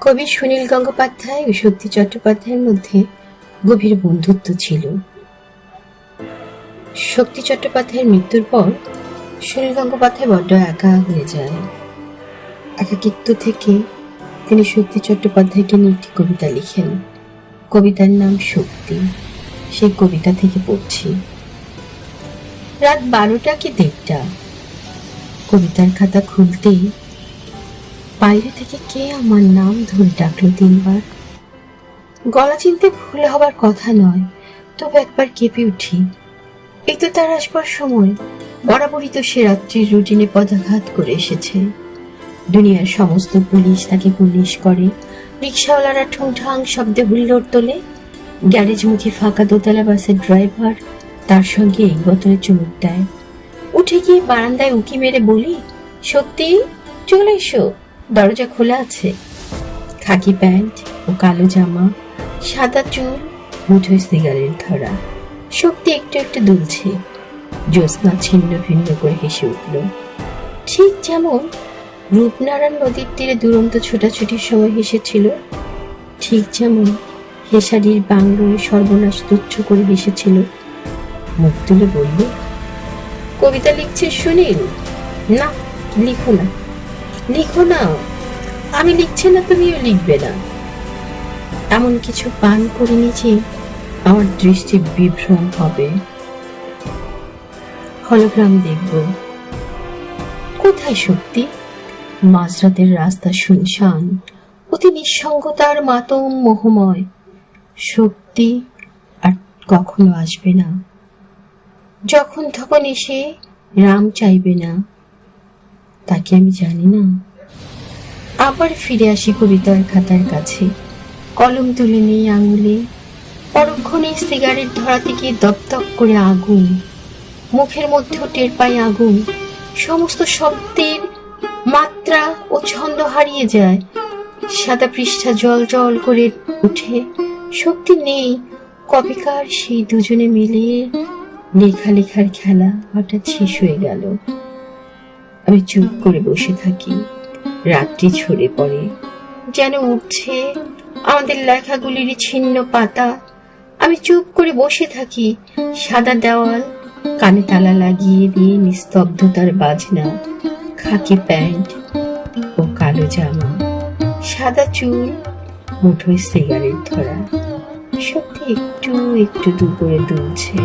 কবি সুনীল গঙ্গোপাধ্যায় ও শক্তি চট্টোপাধ্যায়ের মধ্যে গভীর বন্ধুত্ব ছিল। শক্তি চট্টোপাধ্যায়ের মৃত্যুর পর সুনীল গঙ্গোপাধ্যায় বড্ড একা হয়ে যায়। একাকিত্ব থেকে তিনি শক্তি চট্টোপাধ্যায়কে নিয়ে একটি কবিতা লিখেন। কবিতার নাম শক্তি। সেই কবিতা থেকে পড়ছি। রাত বারোটা কি দেড়টা? কবিতার খাতা খুলতেই বাইরে থেকে কে আমার নাম ধরে ডাকলো তিনবার? গলা চিনতে ভুল হবার কথা নয়, তবে একবার কেঁপে উঠি। এই তো তার আসবার সময়। বরাবরই তো সে রাত্রির রুটিনে পদাঘাত করে এসেছে। দুনিয়ার সমস্ত পুলিশ তাকে পুলিশ করে। রিক্সাওয়ালারা ঠুংঠাং শব্দে হুল্লোড় তোলে। গ্যারেজ মুখে ফাঁকা দোতলা বাসের ড্রাইভার তার সঙ্গে এই বোতলে চুমুক দেয়। উঠে গিয়ে বারান্দায় উঁকি মেরে বলি, সত্যি? চলে এসো। দরজা খোলা আছে। খাকি প্যান্ট ও কালো জামা, সাদা চুল মুঠোয় সিগারেট ধরা। শক্তি একটু একটু দুলছে। জ্যোৎস্না ছিন্ন ভিন্ন করে হেসে উঠল। ঠিক যেমন রূপনারায়ণ নদীর তীরে দুরন্ত ছোটাছুটির সময় হেসেছিল, ঠিক যেমন হেসারির বাংলোয় সর্বনাশ তুচ্ছ করে হেসেছিল। মুখ তুলে বলল, কবিতা লিখছে সুনীল? না, লিখো না। লিখো না। আমি লিখছি না, তুমিও লিখবে না। এমন কিছু পান করিনি যে আমার দৃষ্টি বিভ্রম হবে। হলোগ্রাম দেখব। কোথায় শক্তি মাঝরাতের রাস্তা শুনশান। অতি নিঃসঙ্গতার মাতম মোহময়। শক্তি আর কখনো আসবে না। যখন তখন এসে রাম চাইবে না। তাকে আমি জানি না। আবার ফিরে আসি কবিতার খাতার কাছে। কলম তুলে নেই আঙুলে। পরক্ষণে সিগারেট ধরা থেকে দপদপ করে আগুন। মুখের মধ্যেও টের পাই আগুন। সমস্ত শব্দের মাত্রা ও ছন্দ হারিয়ে যায়। সাদা পৃষ্ঠা জল জল করে উঠে। শক্তি নেই কবিকার সেই দুজনে মিলিয়ে লেখা লেখার খেলা হঠাৎ শেষ হয়ে গেল। আমি চুপ করে বসে থাকি। রাত্রি ছড়ে পড়ে। যেন উঠছে আমাদের লেখাগুলির ছিন্ন পাতা। আমি চুপ করে বসে থাকি। সাদা দেওয়াল, কানে তালা লাগিয়ে দিয়ে নিস্তব্ধতার বাজনা, খাকি প্যান্ট ও কালো জামা, সাদা চুল, মুঠোয় সিগারেট ধরা। সত্যি একটু একটু দুপুরে দুলছে।